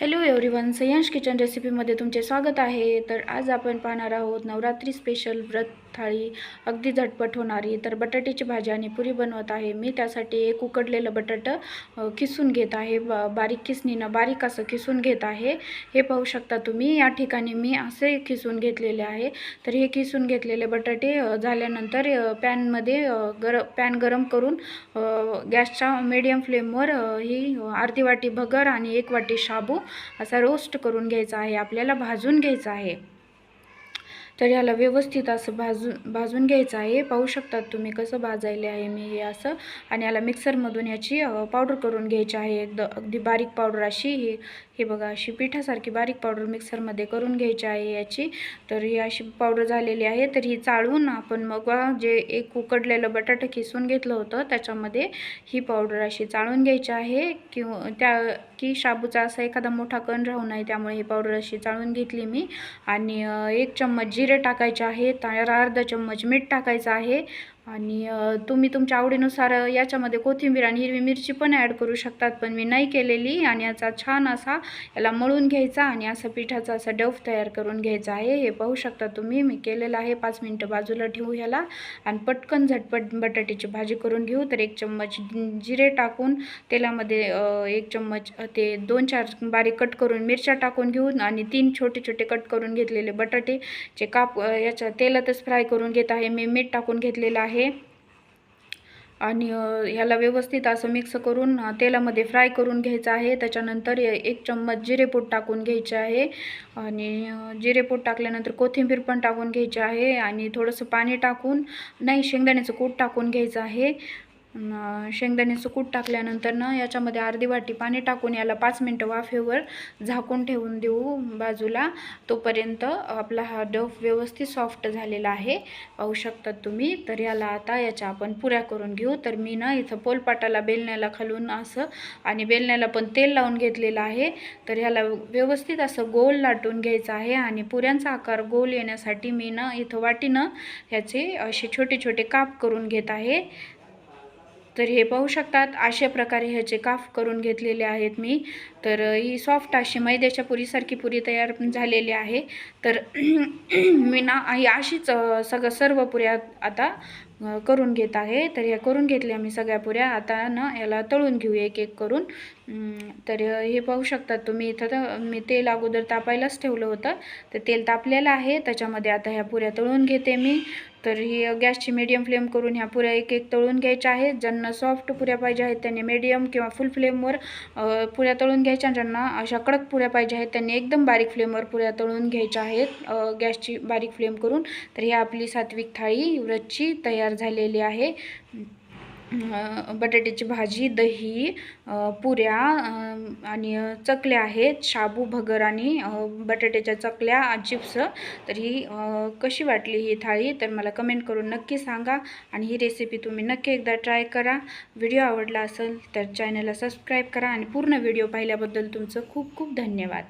Hello everyone Sayansh kitchen रेसिपीमध्ये तुमचे स्वागत आहे. तर आज आपण पाहणार आहोत नवरात्री स्पेशल व्रत थाळी. अगदी झटपट होणारी. तर बटाट्याची भाजी आणि पुरी बनवत आहे. मी त्यासाठी एक उकडलेलं बटाटं खिसून किसून घेत आहे. ब बारीक किसणीनं बारीक असं किसून घेत आहे. हे पाहू शकता तुम्ही. या ठिकाणी मी असे किसून घेतलेले आहे. तर हे किसून घेतलेले बटाटे झाल्यानंतर पॅनमध्ये गर पॅन गरम करून गॅसच्या मीडियम फ्लेमवर ही अर्धी वाटी भगर आणि एक वाटी शाबू असा रोस्ट करून घ्यायचा आहे आपल्याला भाजून घ्यायचा आहे. तर याला व्यवस्थित असं भाजून भाजून घ्यायचं आहे. पाहू शकतात तुम्ही कसं भाजायले आहे मी हे असं. आणि याला मिक्सरमधून याची पावडर करून घ्यायची आहे. एकदम अगदी बारीक पावडर अशी हे हे बघा अशी पिठासारखी बारीक पावडर मिक्सरमध्ये करून घ्यायची आहे याची. तर ही अशी पावडर झालेली आहे. तर ही चाळून आपण मग जे एक उकडलेलं बटाटा किसून घेतलं होतं त्याच्यामध्ये ही पावडर अशी चाळून घ्यायची आहे. किंवा त्या की शाबूचा असा एखादा मोठा कण राहू नये त्यामुळे ही पावडर अशी चाळून घेतली मी. आणि एक चम्मच जिरे टाकायचे आहे तर अर्धा चम्मच मीठ टाकायचं आहे. आणि तुम्ही तुमच्या आवडीनुसार याच्यामध्ये कोथिंबीर आणि हिरवी मिरची पण ॲड करू शकतात पण मी नाही केलेली आणि याचा छान असा याला मळून घ्यायचा आणि असा पिठाचा असा डफ तयार करून घ्यायचा आहे. हे पाहू शकता तुम्ही मी केलेलं आहे. पाच मिनटं बाजूला ठेवू ह्याला आणि पटकन झटपट बटाट्याची भाजी करून घेऊ. तर एक चम्मच जिरे टाकून तेलामध्ये एक चम्मच ते दोन चार बारीक कट करून मिरच्या टाकून घेऊन आणि तीन छोटे छोटे कट करून घेतलेले बटाटे जे काप याच्या तेलातच फ्राय करून घेत आहे. मी मीठ टाकून घेतलेलं आहे. आणि ह्याला व्यवस्थित असं मिक्स करून तेलामध्ये फ्राय करून घ्यायचं आहे. त्याच्यानंतर एक चम्मच जिरेपूट टाकून घ्यायचे आहे. आणि जिरेपूट टाकल्यानंतर कोथिंबीर पण टाकून घ्यायची आहे. आणि थोडंसं पाणी टाकून नाही शेंगदाण्याचं कूट टाकून घ्यायचं आहे. शेंगदाण्याचं कूट टाकल्यानंतर ना याच्यामध्ये अर्धी वाटी पाणी टाकून याला पाच मिनटं वाफेवर झाकून ठेवून देऊ बाजूला. तोपर्यंत आपला हा डफ व्यवस्थित सॉफ्ट झालेला आहे. पाहू शकतात तुम्ही? तर याला आता याच्या आपण पुऱ्या करून घेऊ. तर मी ना इथं पोलपाटाला बेलण्याला खालून असं आणि बेलण्याला पण तेल लावून घेतलेलं आहे. तर ह्याला व्यवस्थित असं गोल लाटून घ्यायचं आहे आणि पुऱ्यांचा आकार गोल येण्यासाठी मी ना इथं वाटीनं ह्याचे असे छोटे छोटे काप करून घेत आहे. तर हे पाहू शकतात अशा प्रकारे ह्याचे काफ करून घेतलेले आहेत मी. तर ही सॉफ्ट अशी मैद्याच्या पुरीसारखी पुरी तयार झालेली आहे. तर मी ना ही अशीच सगळं सर्व पुऱ्या आता करून घेत आहे. तर ह्या करून घेतल्या मी सगळ्या पुऱ्या. आता ना याला तळून घेऊ एक एक करून तर हे पाहू शकतात तुम्ही इथं तर मी तेल अगोदर तापायलाच ठेवलं होतं. तर तेल तापलेलं आहे. त्याच्यामध्ये आता ह्या पुऱ्या तळून घेते मी. तर ही गॅसची मीडियम फ्लेम करून ह्या पुऱ्या एक एक तळून घ्यायच्या आहेत. ज्यांना सॉफ्ट पुऱ्या पाहिजे आहेत त्यांनी मीडियम किंवा फुल फ्लेमवर पुऱ्या तळून घ्यायच्या ज्यांना अशा कडक पुऱ्या पाहिजे आहेत. त्यांनी एकदम बारीक फ्लेमवर पुऱ्या तळून घ्यायच्या आहेत. गॅसची बारीक फ्लेम करून. तर ही आपली सात्विक थाळी व्रतची तयार झालेली आहे. बटाट्याची भाजी दही पुऱ्या आणि चकल्या आहेत. शाबू भगर आणि बटाट्याच्या चकल्या चिप्स. तर ही कशी वाटली ही थाळी? तर मला कमेंट करून नक्की सांगा आणि ही रेसिपी तुम्ही नक्की एकदा ट्राय करा. व्हिडिओ आवडला असेल तर चॅनलला सबस्क्राईब करा आणि पूर्ण व्हिडिओ पाहिल्याबद्दल तुमचं खूप खूप धन्यवाद.